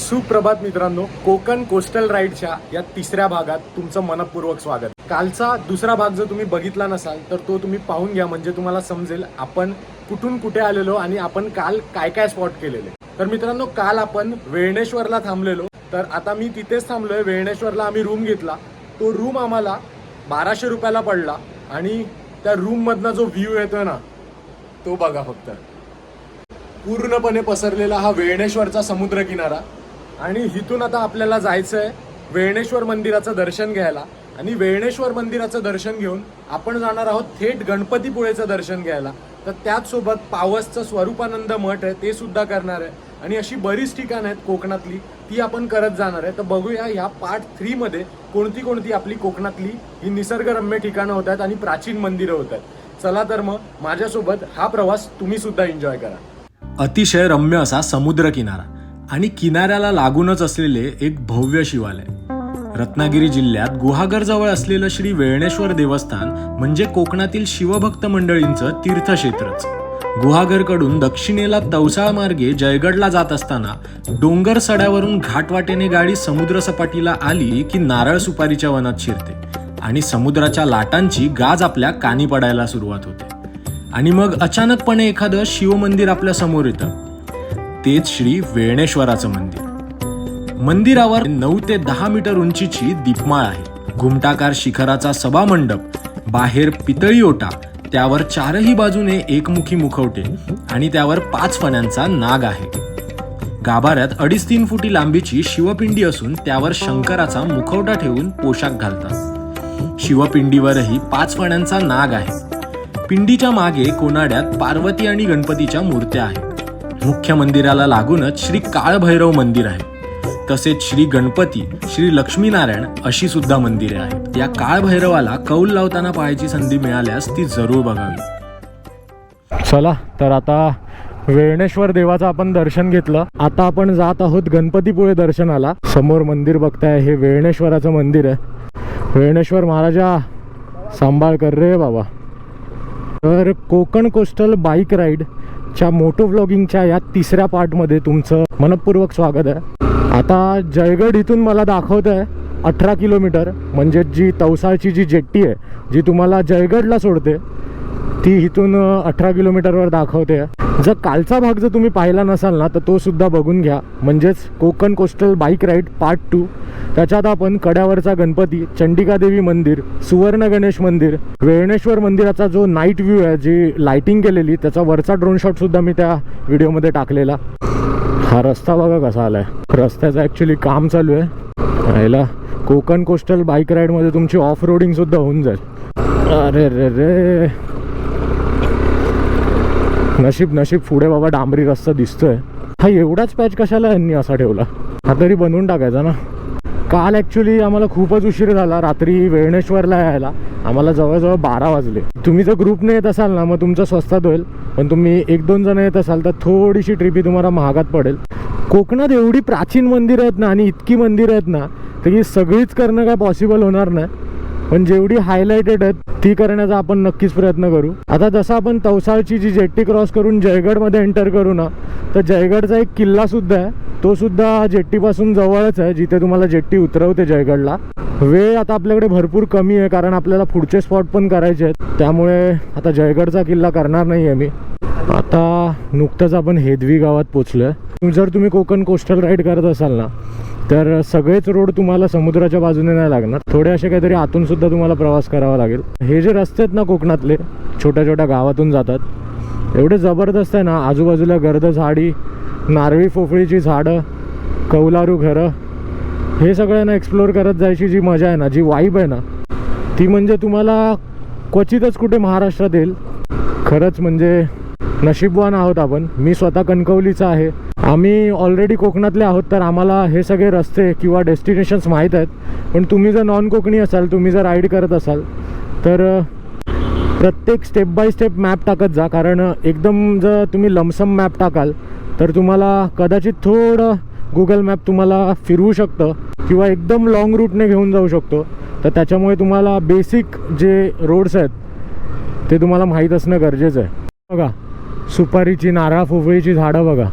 सुप्रभात मित्रांनो कोकण कोस्टल राईडच्या या तिसऱ्या भागात तुमचं मनपूर्वक स्वागत. कालचा दुसरा भाग जर तुम्ही बघितला नसाल तर तो तुम्ही पाहून घ्या म्हणजे तुम्हाला समजेल आपण कुठून कुठे आलेलो आणि आपण काल काय काय स्पॉट केलेले. तर मित्रांनो काल आपण वेळणेश्वरला थांबलेलो. तर आता मी तिथेच थांबलोय वेळणेश्वरला आम्ही रूम घेतला. तो रूम आम्हाला बाराशे रुपयाला पडला आणि त्या रूम मधला जो व्ह्यू येतोय ना तो बघा फक्त. पूर्णपणे पसरलेला हा वेळणेश्वरचा समुद्र किनारा आणि इथून आता आपल्याला जायचं आहे वेळणेश्वर मंदिराचं दर्शन घ्यायला. आणि वेळणेश्वर मंदिराचं दर्शन घेऊन आपण जाणार आहोत थेट गणपतीपुळेचं दर्शन घ्यायला. तर त्याचसोबत पावसचं स्वरूपानंद मठ आहे ते सुद्धा करणार आहे. आणि अशी बरीच ठिकाणं आहेत कोकणातली ती आपण करत जाणार आहे. तर बघूया ह्या पार्ट थ्रीमध्ये कोणती कोणती आपली कोकणातली ही निसर्गरम्य ठिकाणं होत आहेत आणि प्राचीन मंदिरं होत आहेत. चला तर मग माझ्यासोबत हा प्रवास तुम्ही सुद्धा एन्जॉय करा. अतिशय रम्य असा समुद्र किनारा. आणि किनाऱ्याला लागूनच असलेले एक भव्य शिवालय. रत्नागिरी जिल्ह्यात गुहागर जवळ असलेलं श्री वेळणेश्वर देवस्थान म्हणजे कोकणातील शिवभक्त मंडळींचं तीर्थक्षेत्रच. गुहागरकडून दक्षिणेला तवसाळ मार्गे जयगडला जात असताना डोंगर सड्यावरून घाटवाटेने गाडी समुद्र सपाटीला आली की नारळ सुपारीच्या वनात शिरते आणि समुद्राच्या लाटांची गाज आपल्या कानी पडायला सुरुवात होते. आणि मग अचानकपणे एखादं शिवमंदिर आपल्यासमोर येतं. तेच श्री वेळणेश्वराचं मंदिर. मंदिरावर नऊ ते दहा मीटर उंचीची दीपमाळ आहे. घुमटाकार शिखराचा सभामंडप बाहेर पितळी ओटा त्यावर चारही बाजूने एकमुखी मुखवटे आणि त्यावर पाच फण्यांचा नाग आहे. गाभाऱ्यात अडीच तीन फुटी लांबीची शिवपिंडी असून त्यावर शंकराचा मुखवटा ठेवून पोशाख घालतात. शिवपिंडीवरही पाच फण्यांचा नाग आहे. पिंडीच्या मागे कोनाड्यात पार्वती आणि गणपतीच्या मूर्त्या आहेत. मुख्य मंदिराला लागूनच श्री काळभैरव मंदिर आहे. तसेच श्री गणपती श्री लक्ष्मीनारायण अशी सुद्धा मंदिरे आहेत. या काळभैरवाला कौल लावताना पाहायची संधी मिळाल्यास ती जरूर बघावी. चला तर आता वेळणेश्वर देवाचं आपण दर्शन घेतलं. आता आपण जात आहोत गणपतीपुळे दर्शनाला. समोर मंदिर बघताय हे वेळणेश्वराचं मंदिर आहे. वेळणेश्वर महाराजा सांभाळ कर रे बाबा. तर कोकण कोस्टल बाईक राईड च्या मोटो व्लॉगिंगच्या या तिसऱ्या पार्टमध्ये तुमचं मनपूर्वक स्वागत आहे. आता जयगड इथून मला दाखवत आहे अठरा किलोमीटर म्हणजे जी तवसाळची जी जेट्टी आहे जी तुम्हाला जयगडला सोडते ती इथून अठरा किलोमीटरवर दाखवते. जर कालचा भाग जर तुम्ही पाहिला नसाल ना तर तो सुद्धा बघून घ्या. म्हणजेच Konkan coastal bike ride part two. त्याच्यात आपण कड्यावरचा गणपती चंडिकादेवी मंदिर सुवर्ण गणेश मंदिर वेळणेश्वर मंदिराचा जो नाईट व्ह्यू आहे जी लायटिंग केलेली त्याचा वरचा ड्रोन शॉट सुद्धा मी त्या व्हिडिओमध्ये टाकलेला. हा रस्ता बघा कसा आलाय. रस्त्याचं ॲक्च्युली काम चालू आहे. यायला कोकण कोस्टल बाईक राईडमध्ये तुमची ऑफ रोडिंग सुद्धा होऊन जाईल. अरे रे रे. नशीब नशीब पुढे बाबा डांबरी रस्ता दिसतोय. हा एवढाच पॅच कशाला यांनी असा ठेवला? हा तरी बनवून टाकायचा ना? काल ॲक्च्युली आम्हाला खूपच उशीर झाला रात्री वेळणेश्वरला यायला. आम्हाला जवळजवळ बारा वाजले. तुम्ही जर ग्रुपने येत असाल ना मग तुमचं स्वस्तात होईल. पण तुम्ही एक दोन जण येत असाल तर थोडीशी ट्रिप ही तुम्हाला महागात पडेल. कोकणात एवढी प्राचीन मंदिरं आहेत ना आणि इतकी मंदिरं आहेत ना तर ही सगळीच करणं काय पॉसिबल होणार नाही? पण जेवढी हायलाइटेड आहेत ती करण्याचा आपण नक्कीच प्रयत्न करू. आता जसं आपण तवसाळची जी जेट्टी क्रॉस करून जयगडमध्ये एंटर करू ना तर जयगडचा एक किल्ला सुद्धा आहे. तो सुद्धा जेट्टीपासून जवळच आहे जिथे तुम्हाला जेट्टी उतरवते जयगडला. वेळ आता आपल्याकडे भरपूर कमी आहे कारण आपल्याला पुढचे स्पॉट पण करायचे आहेत. त्यामुळे आता जयगडचा किल्ला करणार नाही आहे मी. आता नुकतंच आपण हेदवी गावात पोचलोय. जर तुम्ही कोकण कोस्टल राईड करत असाल ना तर सगळेच रोड तुम्हाला समुद्राच्या बाजूने नाही लागणार. थोडे असे काहीतरी आतून सुद्धा तुम्हाला प्रवास करावा लागेल. हे जे रस्ते आहेत ना कोकणातले छोट्या छोट्या गावातून जातात एवढे जबरदस्त आहे ना आजूबाजूला गर्द झाडी नारळी पोफळीची झाडं कौलारू घरं हे सगळं ना एक्सप्लोअर करत जायची जी मजा आहे ना जी वाईब आहे ना ती म्हणजे तुम्हाला क्वचितच कुठे महाराष्ट्रात येईल. खरंच म्हणजे नशीबवान आहोत आपण. मी स्वतः कणकवलीचा आहे. आम्ही ऑलरेडी कोकणातले आहोत तर आम्हाला हे सगळे रस्ते किंवा डेस्टिनेशन्स माहीत आहेत. पण तुम्ही जर नॉन कोकणी असाल तुम्ही जर राईड करत असाल तर प्रत्येक स्टेप बाय स्टेप मॅप टाकत जा. कारण एकदम जर तुम्ही लमसम मॅप टाकाल तर तुम्हाला कदाचित थोडं गुगल मॅप तुम्हाला फिरवू शकतं किंवा एकदम लॉंग रूटने घेऊन जाऊ शकतो. तर त्याच्यामुळे तुम्हाला बेसिक जे रोड्स आहेत ते तुम्हाला माहीत असणं गरजेचं आहे. बघा सुपारीची नारळ फोफळीची झाडं बघा.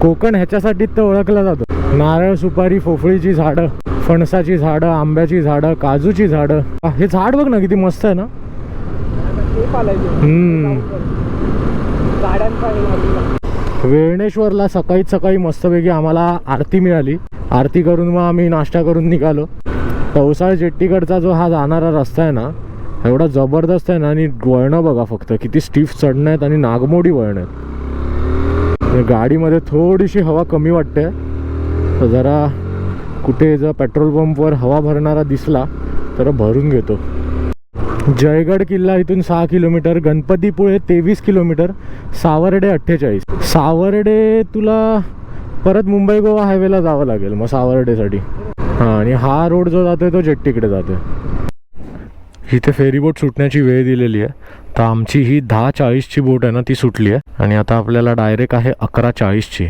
कोकण ह्याच्यासाठी तर ओळखला जातो. नारळ सुपारी फोफळीची झाडं फणसाची झाडं आंब्याची झाडं काजूची झाडं. हे झाड बघ ना किती मस्त आहे ना? वेळणेश्वरला सकाळीच सकाळी मस्तपैकी आम्हाला आरती मिळाली. आरती करून मग आम्ही नाश्ता करून निघालो. तवसाळ जेट्टीकडचा जो हा जाणारा रस्ता आहे ना एवढा जबरदस्त आहे ना आणि वळणं बघा फक्त किती स्टीफ चढणं आहेत आणि नागमोडी वळणं आहेत. म्हणजे गाडीमध्ये थोडीशी हवा कमी वाटते. तर जरा कुठे जर पेट्रोल पंपवर हवा भरणारा दिसला तर भरून घेतो. जयगड किल्ला इथून सहा किलोमीटर गणपतीपुळे तेवीस किलोमीटर सावर्डे अठ्ठेचाळीस. सावर्डे तुला परत मुंबई गोवा हायवेला जावं लागेल मग सावर्डेसाठी. हां आणि हा रोड जो जातोय तो जेट्टीकडे जातोय. इथे फेरीबोट सुटण्याची वेळ दिलेली आहे. तर आमची ही दहा चाळीसची बोट आहे ना ती सुटली आहे. आणि आता आपल्याला डायरेक्ट आहे अकरा चाळीसची.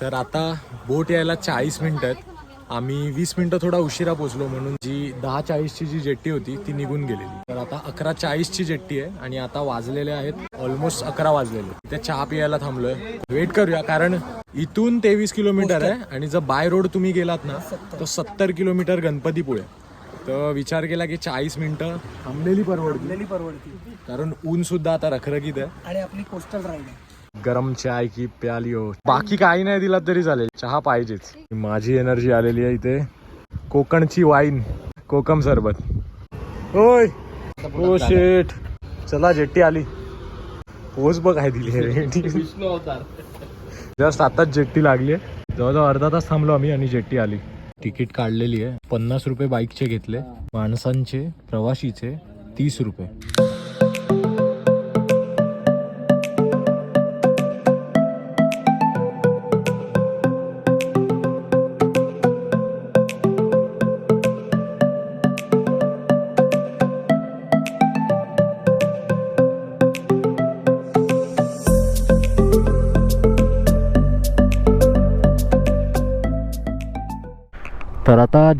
तर आता बोट यायला चाळीस मिनटं आहेत. आम्ही वीस मिनटं थोडा उशिरा पोचलो म्हणून जी दहा चाळीसची जी जेट्टी होती ती निघून गेलेली. तर आता अकरा चाळीसची जेट्टी आहे आणि आता वाजलेले आहेत ऑलमोस्ट अकरा वाजलेले. इथे चहा पियायला थांबलोय. वेट करूया कारण इथून तेवीस किलोमीटर आहे आणि जर बाय रोड तुम्ही गेलात ना तर सत्तर किलोमीटर गणपतीपुळे. तर विचार केला की चाळीस मिनटं थांबलेली परवडलेली परवडती कारण ऊन सुद्धा आता रखरखीत आहे. आणि आपली कोस्टल राईड आहे. गरम चाय की प्याली हो बाकी काही नाही दिला तरी चालेल. चहा पाहिजेच. माझी एनर्जी आलेली आहे इथे. कोकणची वाईन कोकम सरबत. होय हो शेट चला जेट्टी आली. पोच बघ दिली आहे. विष्णू अवतार. जस्ट आताच जेट्टी लागली आहे. जवळजवळ अर्धा तास थांबलो आम्ही आणि जेट्टी आली. तिकीट काढलेली आहे. पन्नास रुपये बाईकचे घेतले. माणसांचे प्रवाशीचे तीस रुपये.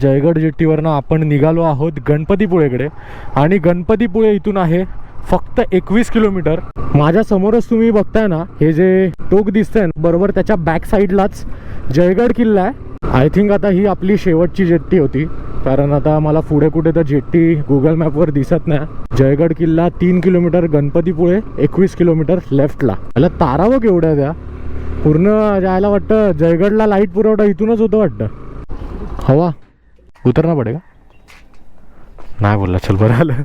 जयगड जेट्टीवरनं आपण निघालो आहोत गणपतीपुळेकडे. आणि गणपतीपुळे इथून आहे फक्त एकवीस किलोमीटर. माझ्या समोरच तुम्ही बघताय ना हे जे टोक दिसतंय ना बरोबर त्याच्या बॅक साईडलाच जयगड किल्ला आहे. आय थिंक आता ही आपली शेवटची जेट्टी होती. कारण आता मला पुढे कुठे तर जेट्टी गुगल मॅपवर दिसत नाही. जयगड किल्ला तीन किलोमीटर गणपतीपुळे एकवीस किलोमीटर लेफ्टला याला तारावं केवढ्या एवढ्या त्या? पूर्ण जायला वाटतं जयगडला लाइट पुरवठा इथूनच होतं वाटतं. हवा. उतरना पडेगा। नाही बोलला चल बरं आलं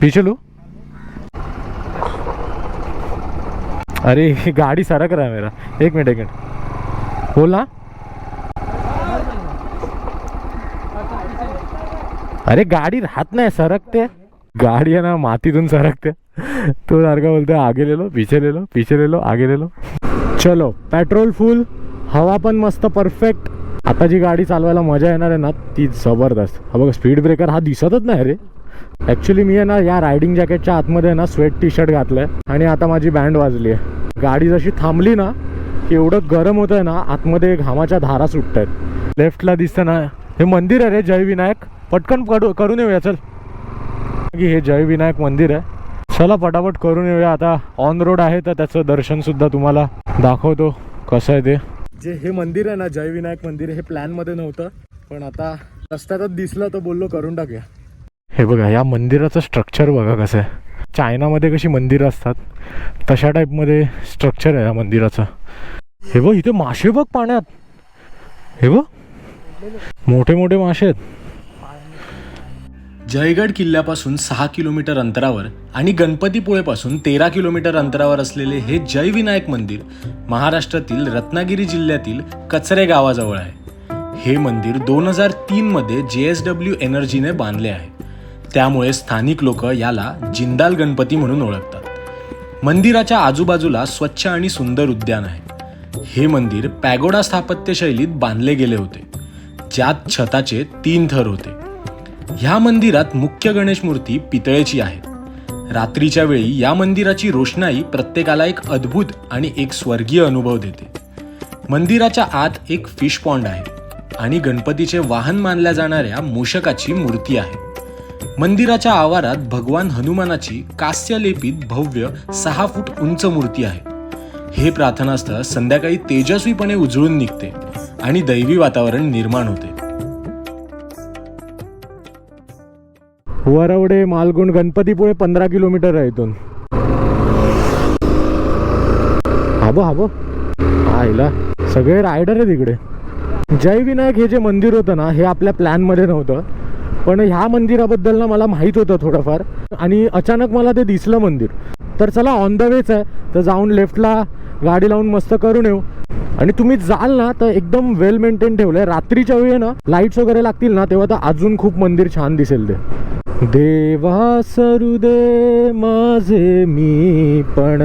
पीछे लो। अरे गाड़ी सरक रहा है मेरा। एक मिनट एक मिनट। बोल ना अरे गाडी राहत नाही सरकते गाडी आहे ना मातीतून सरकते तो सारखा बोलते आगे ले लो पीछे ले लो पीछे ले लो आगे ले लो। चलो पेट्रोल फुल हवा पण मस्त परफेक्ट आता जी गाडी चालवायला मजा येणार आहे ना ती जबरदस्त. हा बघा स्पीड ब्रेकर हा दिसतच नाही रे. ॲक्च्युली मी आहे ना या रायडिंग जॅकेटच्या आतमध्ये आहे ना स्वेट टी शर्ट घातलंय आणि आता माझी बँड वाजली आहे गाडी जशी थांबली ना की एवढं गरम होत आहे ना आतमध्ये घामाच्या धारा सुटत आहेत लेफ्टला दिसतं ना हे मंदिर आहे रे जयविनायक. पटकन करू करून येऊया चल. की हे जयविनायक मंदिर आहे. चला पटापट करून येऊया. आता ऑन रोड आहे तर त्याचं दर्शनसुद्धा तुम्हाला दाखवतो. कसं आहे ते. जे हे मंदिर आहे ना जयविनायक मंदिर हे प्लॅनमध्ये नव्हतं. पण आता रस्त्यातच दिसलं तर बोललो करून टाकूया. हे बघा या मंदिराचं स्ट्रक्चर बघा कसं आहे. चायनामध्ये कशी मंदिरं असतात तशा टाईपमध्ये स्ट्रक्चर आहे या मंदिराचं. हे बघ इथे मासे बघ पाण्यात. हे बघ. मोठे मोठे मासे आहेत. जयगड किल्ल्यापासून सहा किलोमीटर अंतरावर आणि गणपतीपुळेपासून तेरा किलोमीटर अंतरावर असलेले हे जयविनायक मंदिर महाराष्ट्रातील रत्नागिरी जिल्ह्यातील कचरे गावाजवळ आहे. हे मंदिर दोन हजार तीनमध्ये जे एस डब्ल्यू एनर्जीने बांधले आहे. त्यामुळे स्थानिक लोक याला जिंदाल गणपती म्हणून ओळखतात. मंदिराच्या आजूबाजूला स्वच्छ आणि सुंदर उद्यान आहे. हे मंदिर पॅगोडा स्थापत्य शैलीत बांधले गेले होते. ज्यात छताचे तीन थर होते. ह्या मंदिरात मुख्य गणेश मूर्ती पितळेची आहे. रात्रीच्या वेळी या मंदिराची रोषणाई प्रत्येकाला एक अद्भुत आणि एक स्वर्गीय अनुभव देते. मंदिराच्या आत एक फिश पॉन्ड आहे आणि गणपतीचे वाहन मानल्या जाणाऱ्या मूषकाची मूर्ती आहे. मंदिराच्या आवारात भगवान हनुमानाची कास्यलेपित भव्य सहा फूट उंच मूर्ती आहे. हे प्रार्थनास्थळ संध्याकाळी तेजस्वीपणे उजळून निघते आणि दैवी वातावरण निर्माण होते. वरवडे मालगुण गणपतीपुळे पंधरा किलोमीटर आहे इथून. हाबो हाबो आईला सगळे रायडर आहेत इकडे. जयविनायक हे जे मंदिर होतं ना हे आपल्या प्लॅनमध्ये नव्हतं. पण ह्या मंदिराबद्दल ना मला माहीत होतं थोडंफार. आणि अचानक मला ते दिसलं मंदिर. तर चला ऑन द वेच आहे. तर जाऊन लेफ्टला गाडी लावून मस्त करून येऊ. आणि तुम्ही जाल ना तर एकदम वेल मेंटेन ठेवलंय. रात्रीच्या वेळी ना लाईट्स वगैरे लागतील ना तेव्हा तर अजून खूप मंदिर छान दिसेल ते. देवा सरू दे माझे मी पण.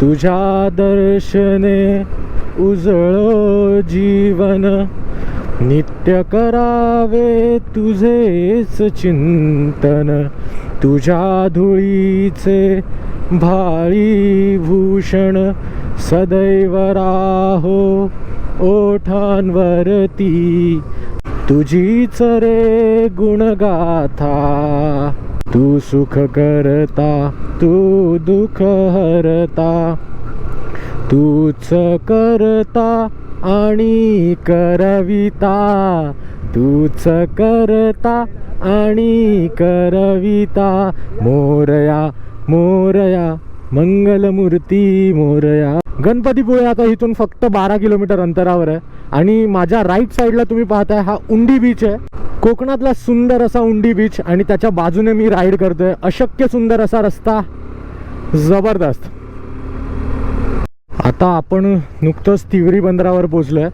तुझ्या दर्शने उजळो जीवन. नित्य करावे तुझेच चिंतन. तुझ्या धुळीचे भाळी भूषण. सदैव राहो ओठांवरती. तुझीच रे गुणगाथा. तू सुख करता तू दुःख हरता. तूच करता आणि करविता. तूच करता आणि करविता. मोरया मोरया. मंगलमूर्ती मोरया. गणपतीपुळे आता इथून फक्त बारा किलोमीटर अंतरावर आहे. आणि माझ्या राईट साईडला तुम्ही पाहताय हा उंडी बीच आहे. कोकणातला सुंदर असा उंडी बीच आणि त्याच्या बाजूने मी राईड करतोय. अशक्य सुंदर असा रस्ता जबरदस्त. आता आपण नुकतंच तिवरी बंदरावर पोचलोय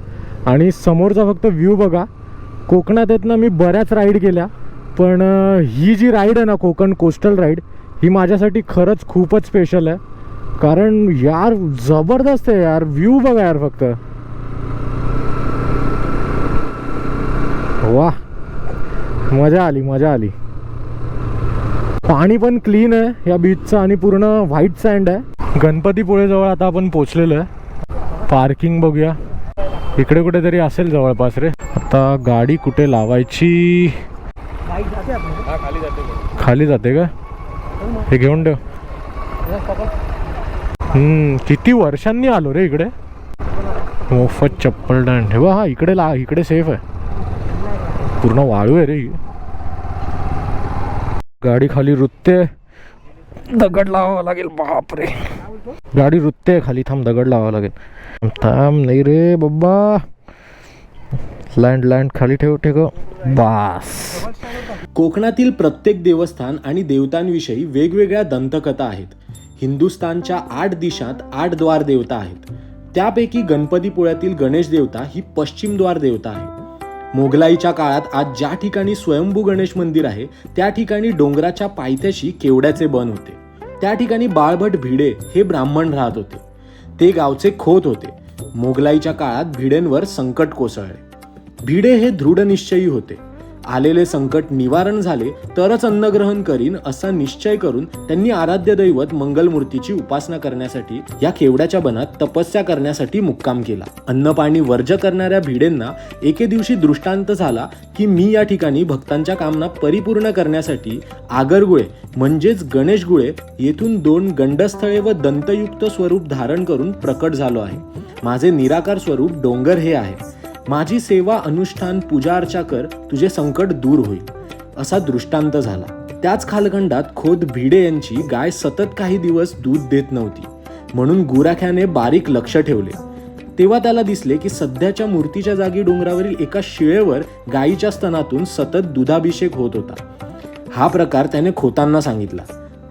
आणि समोरचा फक्त व्ह्यू बघा. कोकणात आहेत ना मी बऱ्याच राईड केल्या. पण ही जी राईड आहे ना कोकण कोस्टल राईड ही माझ्यासाठी खरंच खूपच स्पेशल आहे. कारण यार जबरदस्त आहे यार व्ह्यू बघा यार फक्त. वा मजा आली मजा आली. पाणी पण क्लीन आहे या बीचचं आणि पूर्ण व्हाईट सँड आहे. गणपतीपुळेजवळ आता आपण पोचलेलो आहे. पार्किंग बघूया. इकडे कुठेतरी असेल जवळपास रे. आता गाडी कुठे लावायची? खाली जाते का? हे घेऊन ठेव. हम्म, किती वर्षांनी आलो रे इकडे? मोफत चप्पल हे बघ हा इकडे ला इकडे सेफ आहे. पूर्ण वाळू आहे रे. गाडी खाली रुतते. दगड लावावा लागेल बापरे. गाडी रुतते खाली थांब दगड लावावा लागेल. थांब नाही रे बाबा. लँड लँड खाली ठेव ठेव. बास. कोकणातील प्रत्येक देवस्थान आणि देवतांविषयी वेगवेगळ्या दंतकथा आहेत. हिंदुस्थानच्या आठ दिशात आठ द्वार देवता आहेत. त्यापैकी गणपतीपुळ्यातील गणेश देवता ही पश्चिम द्वार देवता आहे मोगलाईच्या काळात आज ज्या ठिकाणी स्वयंभू गणेश मंदिर आहे त्या ठिकाणी डोंगराच्या पायथ्याशी केवड्याचे बन होते. त्या ठिकाणी बाळभट भिडे हे ब्राह्मण राहत होते. ते गावचे खोत होते. मोगलाईच्या काळात भिडेंवर संकट कोसळले. भिडे हे दृढनिश्चयी होते. आलेले संकट निवारण झाले तरच अन्नग्रहण करीन असा निश्चय करून त्यांनी आराध्य दैवत मंगलमूर्तीची उपासना करण्यासाठी या केवड्याच्या बनात तपस्या करण्यासाठी मुक्काम केला. अन्नपाणी वर्ज करणाऱ्या भिडेंना एके दिवशी दृष्टांत झाला की मी या ठिकाणी भक्तांच्या कामना परिपूर्ण करण्यासाठी आगरगुळे म्हणजेच गणेश गुळे येथून दोन गंडस्थळे व दंतयुक्त स्वरूप धारण करून प्रकट झालो आहे. माझे निराकार स्वरूप डोंगर हे आहे. माझी सेवा अनुष्ठान पूजा अर्चा कर तुझे संकट दूर होईल असा दृष्टांत झाला. त्याच कालखंडात खोद भिडे यांची गाय सतत काही दिवस दूध देत नव्हती म्हणून गुराख्याने बारीक लक्ष ठेवले. तेव्हा त्याला दिसले की सध्याच्या मूर्तीच्या जागी डोंगरावरील एका शिळेवर गायीच्या स्तनातून सतत दुधाभिषेक होत होता. हा प्रकार त्याने खोतांना सांगितला.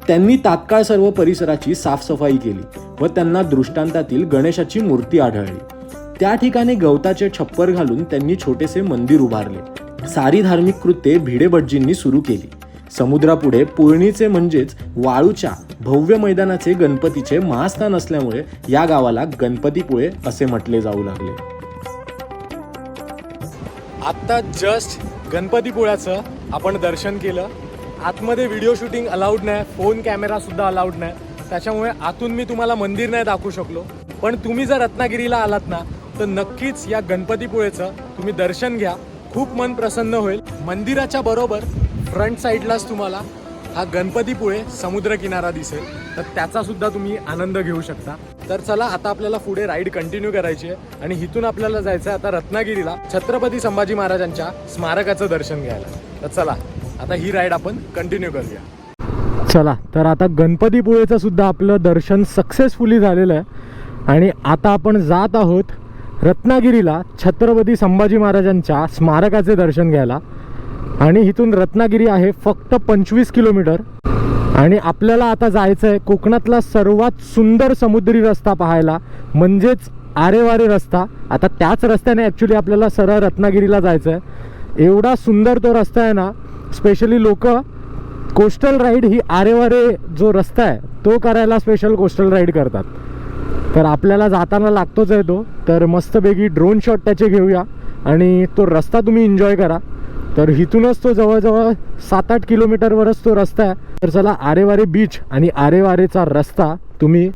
त्यांनी तात्काळ सर्व परिसराची साफसफाई केली व त्यांना दृष्टांतातील गणेशाची मूर्ती आढळली. त्या ठिकाणी गवताचे छप्पर घालून त्यांनी छोटेसे मंदिर उभारले. सारी धार्मिक कृत्ये भिडेभटजींनी सुरू केली. समुद्रापुढे पुळणीचे म्हणजेच वाळूच्या भव्य मैदानाचे गणपतीचे महास्थान असल्यामुळे या गावाला गणपतीपुळे असे म्हटले जाऊ लागले. आत्ता जस्ट गणपतीपुळ्याचं आपण दर्शन केलं. आतमध्ये व्हिडिओ शूटिंग अलाउड नाही फोन कॅमेरा सुद्धा अलाउड नाही. त्याच्यामुळे आतून मी तुम्हाला मंदिर नाही दाखवू शकलो. पण तुम्ही जर रत्नागिरीला आलात ना तर नक्कीच या गणपतीपुळेचं तुम्ही दर्शन घ्या. खूप मन प्रसन्न होईल. मंदिराच्या बरोबर फ्रंट साईडलाच तुम्हाला हा गणपतीपुळे समुद्रकिनारा दिसेल. तर त्याचा सुद्धा तुम्ही आनंद घेऊ शकता. तर चला आता आपल्याला पुढे राईड कंटिन्यू करायची आहे. आणि इथून आपल्याला जायचं आहे आता रत्नागिरीला छत्रपती संभाजी महाराजांच्या स्मारकाचं दर्शन घ्यायला. तर चला आता ही राईड आपण कंटिन्यू करूया. चला तर आता गणपतीपुळेचं सुद्धा आपलं दर्शन सक्सेसफुली झालेलं आहे. आणि आता आपण जात आहोत रत्नागिरीला छत्रपती संभाजी महाराजांच्या स्मारकाचे दर्शन घ्यायला. आणि इथून रत्नागिरी आहे फक्त पंचवीस किलोमीटर. आणि आपल्याला आता जायचं आहे कोकणातला सर्वात सुंदर समुद्री रस्ता पाहायला म्हणजेच आरेवारे रस्ता. आता त्याच रस्त्याने ॲक्च्युली आपल्याला सरळ रत्नागिरीला जायचं आहे एवढा सुंदर तो रस्ता आहे ना स्पेशली लोक कोस्टल राईड ही आरेवारे जो रस्ता आहे तो करायला स्पेशल कोस्टल राईड करतात. तर आपल्याला जाताना लागतोच आहे तो. तर मस्तपैकी ड्रोन शॉट त्याचे घेऊया. आणि तो रस्ता तुम्ही एन्जॉय करा. तर इथूनच तो जवळजवळ सात आठ किलोमीटरवरच तो रस्ता आहे. तर चला आरेवारे बीच आणि आरेवारेचा रस्ता तुम्ही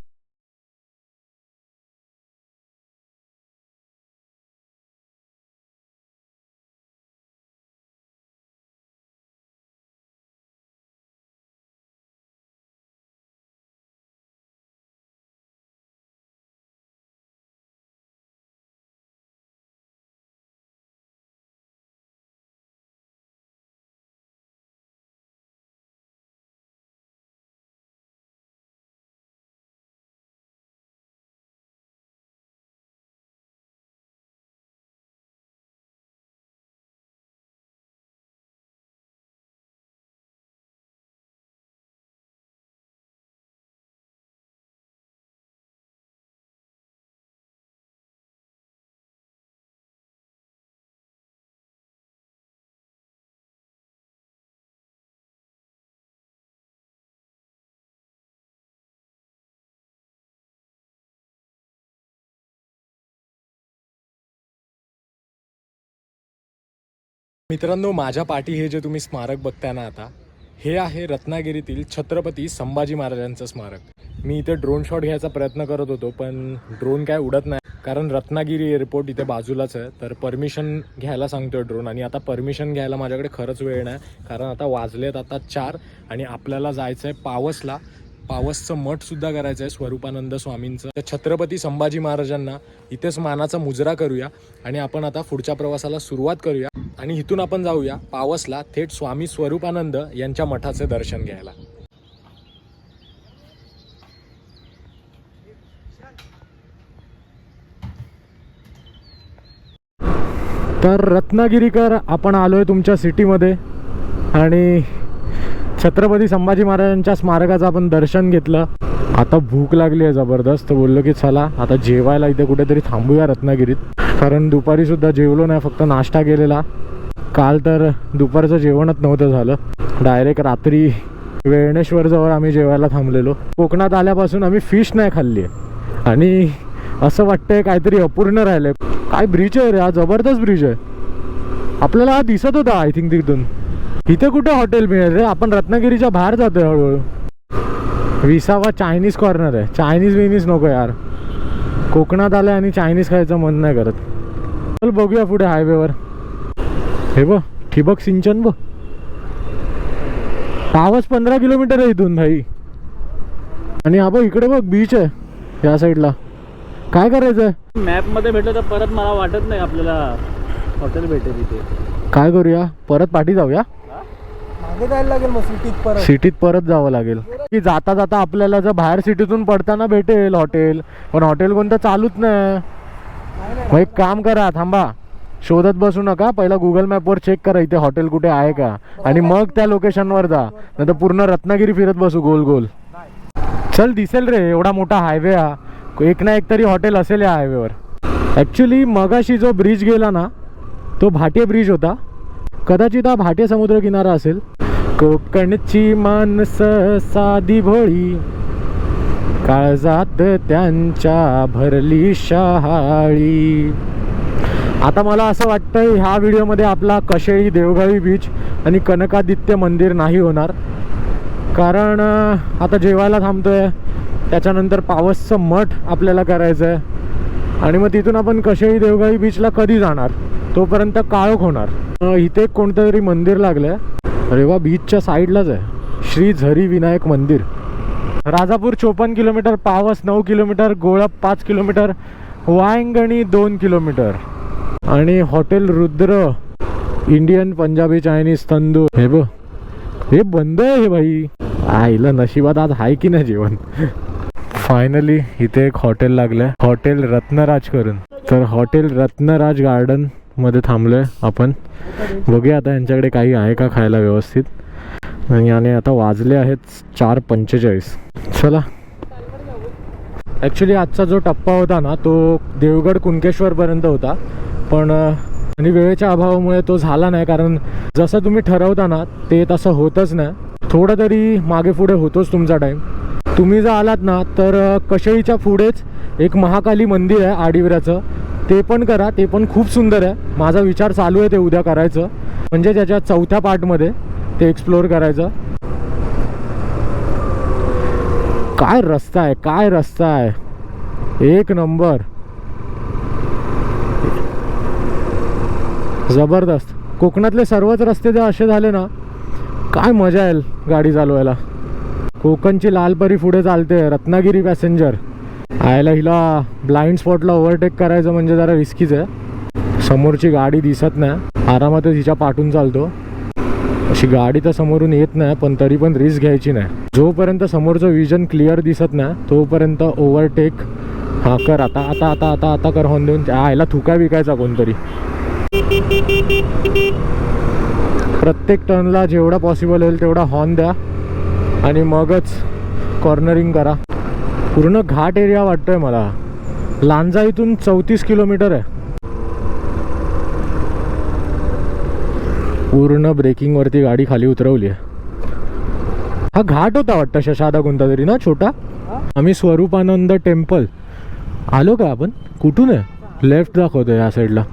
मित्रांनो माझ्या पाठी हे जे तुम्ही स्मारक बघताय ना आता हे आहे रत्नागिरीतील छत्रपती संभाजी महाराजांचं स्मारक. मी इथे ड्रोन शॉट घ्यायचा प्रयत्न करत होतो पण ड्रोन काय उडत नाही. कारण रत्नागिरी एअरपोर्ट इथे बाजूलाच आहे तर परमिशन घ्यायला सांगतोय ड्रोन आणि आता परमिशन घ्यायला माझ्याकडे खरंच वेळ नाही कारण आता वाजलेत आता चार आणि आपल्याला जायचं आहे पावसला. पावसचं मठ सुद्धा करायचं आहे स्वरूपानंद स्वामींचं. तर छत्रपती संभाजी महाराजांना इथेच मानाचा मुजरा करूया आणि आपण आता पुढच्या प्रवासाला सुरुवात करूया आणि इथून आपण जाऊया पावसला थेट स्वामी स्वरूपानंद यांच्या मठाचे दर्शन घ्यायला. तर रत्नागिरीकर आपण आलोय तुमच्या सिटीमध्ये आणि छत्रपती संभाजी महाराजांच्या स्मारकाचं आपण दर्शन घेतलं. आता भूक लागली आहे जबरदस्त. बोललो की चला आता जेवायला इथे कुठेतरी थांबूया रत्नागिरीत. कारण दुपारी सुद्धा जेवलो नाही फक्त नाश्ता केलेला. काल तर दुपारचं जेवणच नव्हतं झालं. डायरेक्ट रात्री वेळणेश्वरजवळ आम्ही जेवायला थांबलेलो. कोकणात आल्यापासून आम्ही फिश नाही खाल्ली आहे. आणि असं वाटतंय काहीतरी अपूर्ण राहिलंय. काय ब्रिज आहे रे? हा जबरदस्त ब्रिज आहे. आपल्याला हा दिसत होता आय थिंक तिथून. इथे कुठे हॉटेल मिळेल रे? आपण रत्नागिरीच्या बाहेर जातोय हळूहळू. विसावा चायनीज कॉर्नर आहे. चायनीज विनीज नको यार. कोकणात आलं आणि चायनीज खायचं मन नाही करत. चल बघूया पुढे हायवेवर. हे बघ ठिबक सिंचन बघ. पावस पंधरा किलोमीटर आहे इथून भाई. आणि बघ इकडे बघ बीच आहे या साईडला काय करायचं आहे मॅपमध्ये भेटलं तर परत मला वाटत नाही आपल्याला हॉटेल भेटेल इथे. काय करूया? परत पाठी जाऊया? मागे जायला लागेल मग सिटीत परत. सिटीत परत जावं लागेल. की जाता जाता आपल्याला जर बाहेर सिटीतून पडताना भेटेल हॉटेल पण हॉटेल कोणतं चालूच नाही. मग एक काम करा थांबा. शोधत बसू नका. पहिला गुगल मॅपवर चेक करा इथे हॉटेल कुठे आहे का? आणि मग त्या लोकेशनवर जा. नाही तर पूर्ण रत्नागिरी फिरत बसू गोल गोल. चल दिसेल रे एवढा मोठा हायवे हा. एक ना एक तरी हॉटेल असेल या हायवेवर ॲक्च्युली मगाशी जो ब्रिज गेला ना तो भाटे ब्रिज होता. कदाचित हा भाटे समुद्र किनारा असेल. कोकणची माणस साधी भोळी. काळजात त्यांच्या भरली शहाळी. आता मला असं वाटतं ह्या व्हिडिओमध्ये आपला कशेळी देवगाळी बीच आणि कनकादित्य मंदिर नाही होणार. कारण आता जेवायला थांबतोय. त्याच्यानंतर पावसचं मठ आपल्याला करायचं आहे आणि मग तिथून आपण कशेळी देवगाळी बीचला कधी जाणार? तोपर्यंत काळोख होणार. इथे कोणतं तरी मंदिर लागलं आहे अरे वा बीचच्या साईडलाच आहे. श्री झरी विनायक मंदिर. राजापूर चोपन्न किलोमीटर पावस नऊ किलोमीटर गोळप पाच किलोमीटर वायंगणी दोन किलोमीटर. आणि hotel Rudra Indian Punjabi Chinese tandoor. हे ब हे बंद आहे हे भाई. आईला नशिबात आज आहे की नाही जेवण? फायनली इथे एक हॉटेल लागलंय. हॉटेल रत्नराज करून. तर हॉटेल रत्नराज गार्डन मध्ये थांबलोय. आपण बघूया आता यांच्याकडे काही आहे का खायला व्यवस्थित. आणि आणि आता वाजले आहेत चार पंचेचाळीस. चला. ॲक्च्युली आजचा जो टप्पा होता ना तो देवगड कुणकेश्वरपर्यंत होता. पण आणि वेळेच्या अभावामुळे तो झाला नाही कारण जसं तुम्ही ठरवता ना ते तसं होतच नाही. थोडं तरी मागे पुढे होतोच तुमचा टाईम तुम्ही जर आलात ना तर अं, कशेळीच्या पुढेच एक महाकाली मंदिर आहे आडिवऱ्याचं. ते पण करा ते पण खूप सुंदर आहे. माझा विचार चालू आहे ते उद्या करायचं. म्हणजे त्याच्या चौथ्या पार्टमध्ये ते एक्सप्लोअर करायचं. काय रस्ता आहे काय रस्ता आहे? एक नंबर. जबरदस्त. कोकणातले सर्वच रस्ते जर असे झाले ना काय मजा येईल गाडी चालवायला. कोकणची लालपरी पुढे चालते रत्नागिरी पॅसेंजर. आयला हिला ब्लाइंड स्पॉटला ओव्हरटेक करायचं म्हणजे जरा रिस्कीच आहे. समोरची गाडी दिसत नाही. आरामातच हिच्या पाठून चालतो. अशी गाडी तर समोरून येत नाही पण तरी पण रिस्क घ्यायची नाही. जोपर्यंत समोरचं विजन क्लिअर दिसत नाही तोपर्यंत ओव्हरटेक हा कर. आता आता आता आता आता कर हॉर्न देऊन. त्या आयला थुका विकायचा कोणतरी. प्रत्येक टर्नला जेवढा पॉसिबल होईल तेवढा हॉर्न द्या. आणि मगच कॉर्नरिंग करा. पूर्ण घाट एरिया वाटतोय मला. लांजा इथून चौतीस किलोमीटर आहे. पूर्ण ब्रेकिंगवरती गाडी खाली उतरवली आहे. हा घाट होता वाटतं शशादा कोणता तरी ना छोटा? आम्ही स्वरूपानंद टेम्पल. आलो का आपण? कुठून आहे? लेफ्ट दाखवतो या साईडला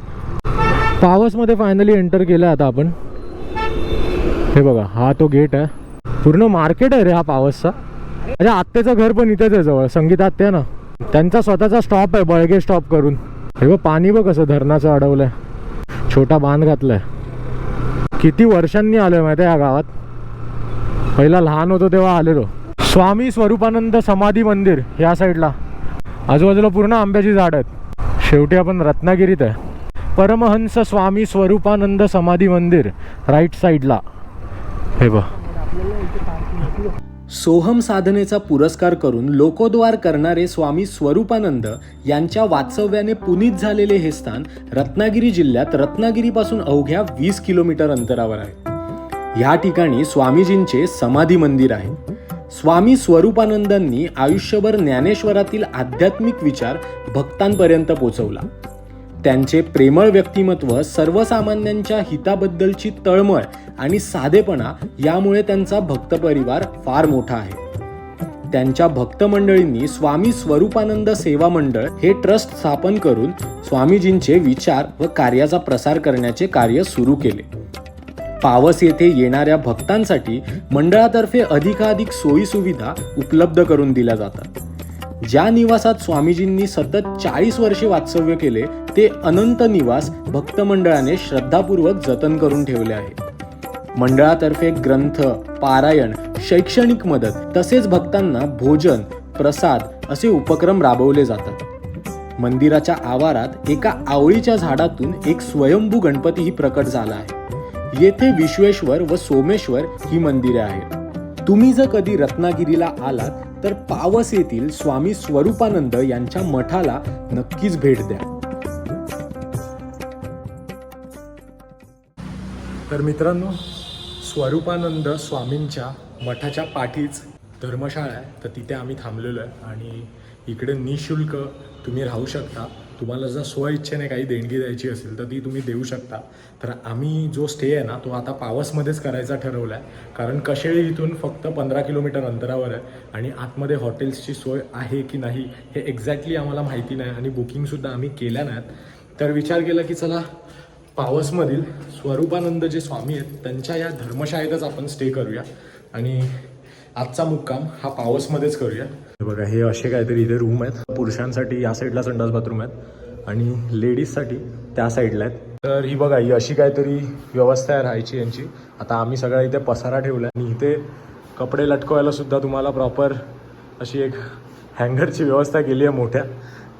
पावसमध्ये फायनली एंटर केलं आता आपण. हे बघा हा तो गेट आहे. पूर्ण मार्केट आहे रे हा पावसचा म्हणजे अच्छा आत्याचं घर पण इथेच आहे जवळ संगीत आत्या ना. त्यांचा स्वतःचा स्टॉप आहे बळगे स्टॉप करून. हे बघ पाणी बघ कसं धरणाचं अडवलंय. छोटा बांध घातलाय. किती वर्षांनी आलोय माहिती आहे या गावात? पहिला लहान होतो तेव्हा आलेलो. स्वामी स्वरूपानंद समाधी मंदिर या साईडला. आजूबाजूला पूर्ण आंब्याची झाड आहेत. शेवटी आपण रत्नागिरीत आहे. परमहंस स्वामी स्वरूपानंद समाधी मंदिर राईट साईडला हे बघ. सोहम साधनेचा पुरस्कार करून लोकोद्वार करणारे स्वामी स्वरूपानंद यांच्या वास्तव्याने पुनीत झालेले हे स्थान रत्नागिरी जिल्ह्यात रत्नागिरीपासून अवघ्या वीस किलोमीटर अंतरावर आहे. ह्या ठिकाणी स्वामीजींचे समाधी मंदिर आहे. स्वामी स्वरूपानंदांनी आयुष्यभर ज्ञानेश्वरातील आध्यात्मिक विचार भक्तांपर्यंत पोचवला. त्यांचे प्रेमळ व्यक्तिमत्व सर्वसामान्यांच्या हिताबद्दलची तळमळ आणि साधेपणा यामुळे त्यांचा भक्त परिवार फार मोठा आहे. त्यांच्या भक्त मंडळींनी स्वामी स्वरूपानंद सेवा मंडळ हे ट्रस्ट स्थापन करून स्वामीजींचे विचार व कार्याचा प्रसार करण्याचे कार्य सुरू केले. पावस येथे येणाऱ्या भक्तांसाठी मंडळातर्फे अधिकाधिक सोयी सुविधा उपलब्ध करून दिल्या जातात. ज्या निवासात स्वामीजींनी सतत चाळीस वर्षे वास्तव्य केले ते अनंत निवास भक्त मंडळाने श्रद्धापूर्वक जतन करून ठेवले आहे. मंडळातर्फे ग्रंथ पारायण शैक्षणिक मदत तसेच भक्तांना भोजन प्रसाद असे उपक्रम राबवले जातात. मंदिराच्या आवारात एका आवळीच्या झाडातून एक स्वयंभू गणपतीही प्रकट झाला आहे. येथे विश्वेश्वर व सोमेश्वर ही मंदिरे आहेत. तुम्ही जर कधी रत्नागिरीला आलात तर पावस येथील स्वामी स्वरूपानंद यांच्या मठाला नक्कीच भेट द्या. तर मित्रांनो स्वरूपानंद स्वामींच्या मठाच्या पाठीच धर्मशाळा आहे. तर तिथे आम्ही थांबलेलो आहे आणि इकडे निशुल्क तुम्ही राहू शकता. तुम्हाला जर स्वइच्छेने काही देणगी द्यायची असेल तर ती तुम्ही देऊ शकता. तर आम्ही जो स्टे आहे ना तो आता पावसमध्येच करायचा ठरवला आहे कारण कशेळी इथून फक्त पंधरा किलोमीटर अंतरावर आहे आणि आतमध्ये हॉटेल्सची सोय आहे की नाही हे एक्झॅक्टली आम्हाला माहिती नाही आणि बुकिंगसुद्धा आम्ही केल्या नाहीत. तर विचार केला की चला पावसमधील स्वरूपानंद जे स्वामी आहेत त्यांच्या या धर्मशाळेतच आपण स्टे करूया. आणि आजचा मुक्काम हा पावसमध्येच करूया. हे बघा हे असे काहीतरी इथे रूम आहेत. पुरुषांसाठी या साईडला संडास बाथरूम आहेत आणि लेडीजसाठी त्या साईडला आहेत. तर ही बघा ही अशी काहीतरी व्यवस्था आहे राहायची यांची. आता आम्ही सगळा इथे पसारा ठेवला आणि इथे कपडे लटकवायला सुद्धा तुम्हाला प्रॉपर अशी एक हँगरची व्यवस्था केली आहे मोठ्या.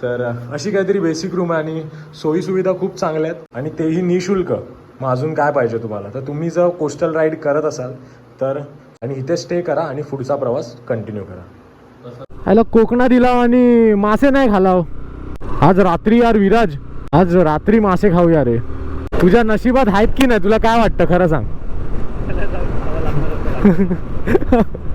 तर अशी काहीतरी बेसिक रूम आहे आणि सोयीसुविधा खूप चांगल्या आहेत. आणि तेही निशुल्क. मग अजून काय पाहिजे तुम्हाला? तर तुम्ही जर कोस्टल राईड करत असाल तर आणि इथे स्टे करा आणि पुढचा प्रवास कंटिन्यू करा. ह्याला कोकणात दिला आणि मासे नाही खालाव. आज रात्री यार विराज. आज रात्री मासे खाऊया रे तुझ्या नशिबात आहेत की नाही? तुला काय वाटतं? खरं सांग.